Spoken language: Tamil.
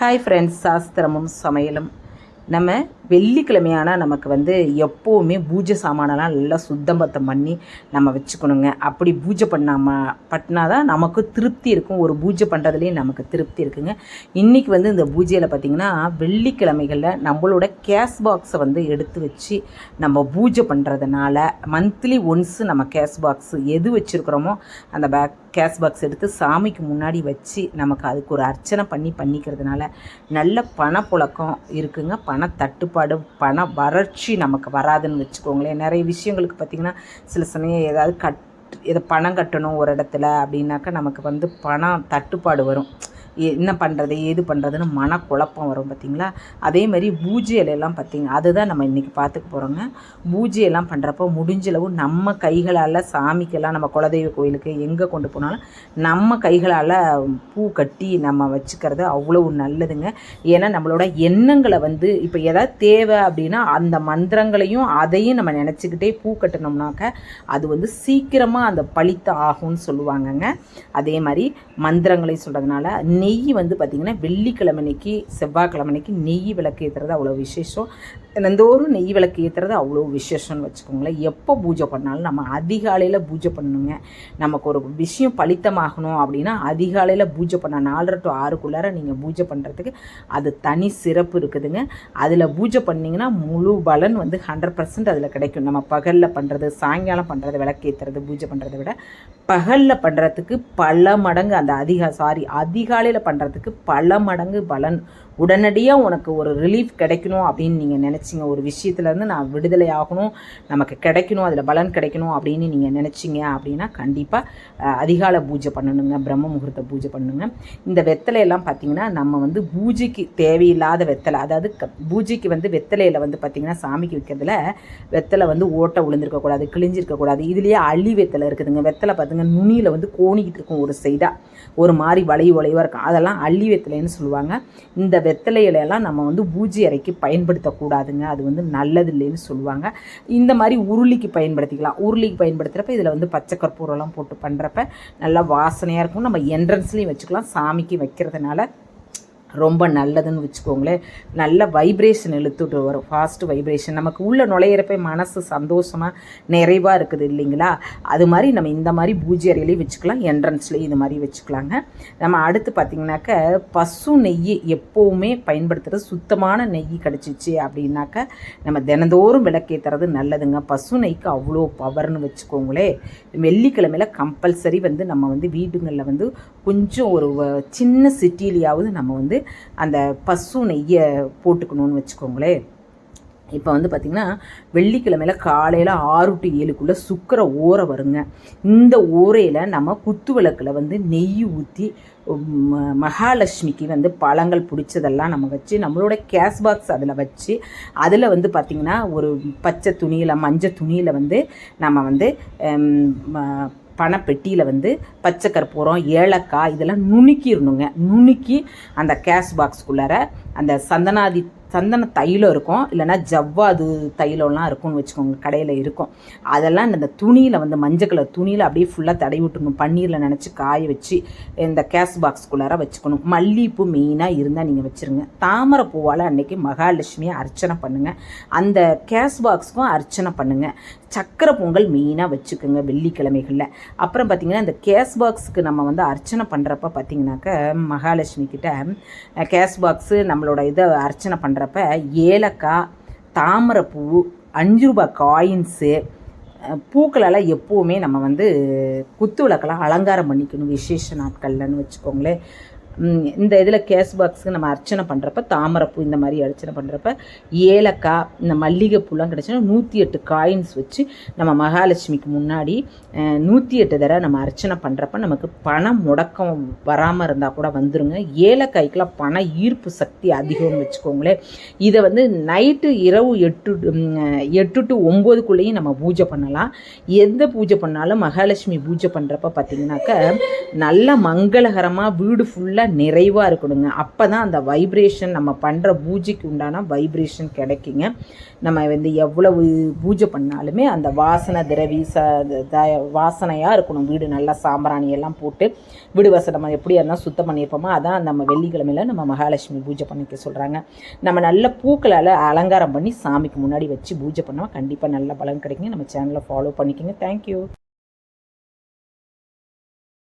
ஹாய் ஃப்ரெண்ட்ஸ் சாஸ்திரமும் சமையலும். நம்ம வெள்ளிக்கிழமையானால் நமக்கு வந்து எப்போவுமே பூஜை சாமானெல்லாம் நல்லா சுத்தம் பத்தம் பண்ணி நம்ம வச்சுக்கணுங்க. அப்படி பூஜை பண்ணாம பட்டினாதான் நமக்கு திருப்தி இருக்கும். ஒரு பூஜை பண்ணுறதுலேயும் நமக்கு திருப்தி இருக்குங்க. இன்றைக்கி வந்து இந்த பூஜையில் பார்த்திங்கன்னா வெள்ளிக்கிழமைகளில் நம்மளோட கேஷ் பாக்ஸை வந்து எடுத்து வச்சு நம்ம பூஜை பண்ணுறதுனால மந்த்லி ஒன்ஸ் நம்ம கேஷ் பாக்ஸ் எது வச்சுருக்குறோமோ அந்த பேக் கேஸ் பாக்ஸ் எடுத்து சாமிக்கு முன்னாடி வச்சு நமக்கு அதுக்கு ஒரு அர்ச்சனை பண்ணி பண்ணிக்கிறதுனால நல்ல பணப்புழக்கம் இருக்குங்க. பண தட்டுப்பாடு பண வறட்சி நமக்கு வராதுன்னு வச்சுக்கோங்களேன். நிறைய விஷயங்களுக்கு பார்த்திங்கன்னா சில சமயம் ஏதாவது கட் இதை பணம் கட்டணும் ஒரு இடத்துல அப்படின்னாக்கா நமக்கு வந்து பணம் தட்டுப்பாடு வரும். என்ன பண்ணுறது ஏது பண்ணுறதுன்னு மனக்குழப்பம் வரும் பார்த்திங்களா அதே மாதிரி பூஜை இலையெல்லாம் பார்த்தீங்க அதுதான் நம்ம இன்றைக்கி பார்த்துக்க போகிறோங்க பூஜையெல்லாம் பண்ணுறப்போ முடிஞ்சளவு நம்ம கைகளால் சாமிக்கெல்லாம் நம்ம குலதெய்வ கோயிலுக்கு எங்கே கொண்டு போனாலும் நம்ம கைகளால் பூ கட்டி நம்ம வச்சுக்கிறது அவ்வளவு நல்லதுங்க. ஏன்னா நம்மளோட எண்ணங்களை வந்து இப்போ எதாவது தேவை அப்படின்னா அந்த மந்திரங்களையும் அதையும் நம்ம நினச்சிக்கிட்டே பூ கட்டினோம்னாக்க அது வந்து சீக்கிரமாக அந்த பழித்த ஆகும்னு சொல்லுவாங்கங்க. அதே மாதிரி மந்திரங்களையும் சொல்கிறதுனால நெய் வந்து பார்த்திங்கன்னா வெள்ளிக்கிழமை செவ்வாய்க்கிழமைக்கு நெய் விளக்கு ஏற்றுறது அவ்வளோ விசேஷம். தினந்தோறும் நெய் விளக்கு ஏற்றுறது அவ்வளோ விசேஷம்னு வச்சுக்கோங்களேன். எப்போ பூஜை பண்ணாலும் நம்ம அதிகாலையில் பூஜை பண்ணணுங்க. நமக்கு ஒரு விஷயம் பலித்தமாகணும் அப்படின்னா அதிகாலையில் பூஜை பண்ண நாலரை டு ஆறுக்குள்ளார நீங்கள் பூஜை பண்ணுறதுக்கு அது தனி சிறப்பு இருக்குதுங்க. அதில் பூஜை பண்ணிங்கன்னா முழு பலன் வந்து ஹண்ட்ரட் பர்சன்ட் அதில் கிடைக்கும். நம்ம பகலில் பண்ணுறது சாயங்காலம் பண்ணுறது விளக்கேற்றுறது பூஜை பண்ணுறதை விட பகலில் பண்ணுறதுக்கு பல மடங்கு அந்த அதிகா சாரி அதிகாலையில் பண்ணுறதுக்கு பல மடங்கு பலன். உடனடியாக உனக்கு ஒரு ரிலீஃப் கிடைக்கணும் அப்படின்னு நீங்கள் நினச்சிங்க. ஒரு விஷயத்துலேருந்து நான் விடுதலை ஆகணும் நமக்கு கிடைக்கணும் அதில் பலன் கிடைக்கணும் அப்படின்னு நீங்கள் நினச்சிங்க அப்படின்னா கண்டிப்பாக அதிகால பூஜை பண்ணணுங்க பிரம்ம முகூர்த்த பூஜை பண்ணுங்க. இந்த வெத்தலையெல்லாம் பார்த்தீங்கன்னா நம்ம வந்து பூஜைக்கு தேவையில்லாத வெத்தலை அதாவது க- பூஜைக்கு வந்து வெத்தலையில் வந்து பார்த்திங்கன்னா சாமிக்கு வைக்கிறதுல வெத்தலை வந்து ஓட்டை விழுந்திருக்கக்கூடாது கிழிஞ்சிருக்கக்கூடாது இதுலேயே அள்ளி வெத்தலை இருக்குதுங்க. வெத்தலை பார்த்துங்க நுனியில் வந்து கோணிக்கிட்டு இருக்கும் ஒரு சைடாக ஒரு மாதிரி வளைவு வளைவாக இருக்கும். அதெல்லாம் அள்ளி வெத்தலைன்னு சொல்லுவாங்க. இந்த வெத்தலை இலையெல்லாம் நம்ம வந்து பூஜை அறைக்கு பயன்படுத்தக்கூடாதுங்க. அது வந்து நல்லது இல்லைன்னு சொல்லுவாங்க. இந்த மாதிரி உருளிக்கு பயன்படுத்திக்கலாம். உருளிக்கு பயன்படுத்துகிறப்ப இதில் வந்து பச்சை கற்பூரம்லாம் போட்டு பண்ணுறப்ப நல்லா வாசனையாக இருக்கும். நம்ம என்ட்ரன்ஸ்லேயும் வச்சுக்கலாம். சாமிக்கு வைக்கிறதுனால ரொம்ப நல்லதுன்னு வச்சுக்கோங்களேன். நல்ல வைப்ரேஷன் இழுத்துட்டு வரும். ஃபாஸ்ட் வைப்ரேஷன் நமக்கு உள்ளே நுழையிறப்ப மனசு சந்தோஷமாக நிறைவாக இருக்குது இல்லைங்களா? அது மாதிரி நம்ம இந்த மாதிரி பூஜை அறையிலையும் வச்சுக்கலாம். என்ட்ரன்ஸ்லேயும் இது மாதிரி வச்சுக்கலாங்க. நம்ம அடுத்து பார்த்திங்கனாக்க பசு நெய் எப்போவுமே பயன்படுத்துகிறது சுத்தமான நெய் கிடச்சிச்சு அப்படின்னாக்க நம்ம தினந்தோறும் விளக்கேற்றுறது நல்லதுங்க. பசு நெய்க்கு அவ்வளோ பவர்னு வச்சுக்கோங்களே வெள்ளிக்கிழமையில் கம்பல்சரி வந்து நம்ம வந்து வீடுங்களில் வந்து கொஞ்சம் ஒரு வ- சின்ன சிட்டிலேயாவது நம்ம வந்து அந்த பசு நெய்யை போட்டுக்கணும்னு வச்சுக்கோங்களேன். இப்போ வந்து பார்த்திங்கன்னா வெள்ளிக்கிழமையில் காலையில் ஆறு டு ஏழுக்குள்ளே சுக்கர ஓரை வருங்க. இந்த ஓரையில் நம்ம குத்து விளக்கில் வந்து நெய் ஊற்றி மகாலட்சுமிக்கு வந்து பழங்கள் பிடிச்சதெல்லாம் நம்ம வச்சு நம்மளோட கேஸ் பாக்ஸ் அதில் வச்சு அதில் வந்து பார்த்திங்கன்னா ஒரு பச்சை துணியில் மஞ்சள் துணியில் வந்து நம்ம வந்து ம- பணப்பெட்டியில் வந்து பச்சை கற்பூரம் ஏலக்காய் இதெல்லாம் நுணுக்கிடணுங்க. நுணுக்கி அந்த கேஷ் பாக்ஸ்குள்ளார அந்த சந்தனாதி சந்தன தைலம் இருக்கும். இல்லைன்னா ஜவ்வாது தைலம்லாம் இருக்கும்னு வச்சுக்கோங்க கடையில் இருக்கும். அதெல்லாம் இந்த துணியில் வந்து மஞ்சள் கலர் துணியில் அப்படியே ஃபுல்லாக தடவி விட்டுணும் பன்னீரில் நினச்சி காய வச்சு இந்த கேஸ் பாக்ஸ்குள்ளார வச்சுக்கணும். மல்லிகைப்பூ மெயினாக இருந்தால் நீங்கள் வச்சுருங்க. தாமரை பூவால் அன்றைக்கி மகாலட்சுமியை அர்ச்சனை பண்ணுங்கள் அந்த கேஸ் பாக்ஸ்க்கும் அர்ச்சனை பண்ணுங்கள் சக்கரை பொங்கல் மெயினாக வச்சுக்கோங்க வெள்ளிக்கிழமைகளில். அப்புறம் பார்த்திங்கன்னா இந்த கேஸ் பாக்ஸுக்கு நம்ம வந்து அர்ச்சனை பண்ணுறப்ப பார்த்திங்கனாக்க மகாலட்சுமி கிட்ட கேஸ் பாக்ஸு நம்மளோட இதை அர்ச்சனை பண்ணுறப்ப ஏலக்காய் தாமரைப்பூ அஞ்சு ரூபாய் காயின்ஸு பூக்களெல்லாம் எப்போவுமே நம்ம வந்து குத்து விளக்கெல்லாம் அலங்காரம் பண்ணிக்கணும் விசேஷ நாட்கள்லன்னு வச்சுக்கோங்களேன். இந்த இதில் கேஸ் பாக்ஸுக்கு நம்ம அர்ச்சனை பண்ணுறப்ப தாமரைப்பூ இந்த மாதிரி அர்ச்சனை பண்ணுறப்ப ஏலக்காய் இந்த மல்லிகைப்பூலாம் கிடச்சுன்னா நூற்றி எட்டு காயின்ஸ் வச்சு நம்ம மகாலட்சுமிக்கு முன்னாடி நூற்றி எட்டு தடவை நம்ம அர்ச்சனை பண்ணுறப்ப நமக்கு பணம் முடக்கம் வராமல் இருந்தால் கூட வந்துருங்க. ஏலக்காய்க்கெலாம் பண ஈர்ப்பு சக்தி அதிகம்னு வச்சுக்கோங்களேன். இதை வந்து நைட்டு இரவு எட்டு எட்டு டு ஒம்போதுக்குள்ளேயும் நம்ம பூஜை பண்ணலாம். எந்த பூஜை பண்ணாலும் மகாலட்சுமி பூஜை பண்ணுறப்ப பார்த்தீங்கன்னாக்க நல்ல மங்களகரமாக வீடு ஃபுல்லாக நிறைவாக இருக்கணுங்க. அப்போ தான் அந்த வைப்ரேஷன் நம்ம பண்ணுற பூஜைக்கு உண்டான வைப்ரேஷன் கிடைக்குங்க. நம்ம வந்து எவ்வளவு பூஜை பண்ணாலுமே அந்த வாசனை திரவி ச த வாசனையாக இருக்கணும். வீடு நல்லா சாம்பிராணி எல்லாம் போட்டு வீடு வாசனை நம்ம எப்படியா இருந்தால் சுத்தம் பண்ணியிருப்போமோ அதான் நம்ம வெள்ளிக்கிழமையில் நம்ம மகாலட்சுமி பூஜை பண்ணிக்க சொல்கிறாங்க நம்ம நல்ல பூக்களால் அலங்காரம் பண்ணி சாமிக்கு முன்னாடி வச்சு பூஜை பண்ணால் கண்டிப்பாக நல்ல பலன் கிடைக்குங்க. நம்ம சேனலை ஃபாலோ பண்ணிக்கோங்க. தேங்க்யூ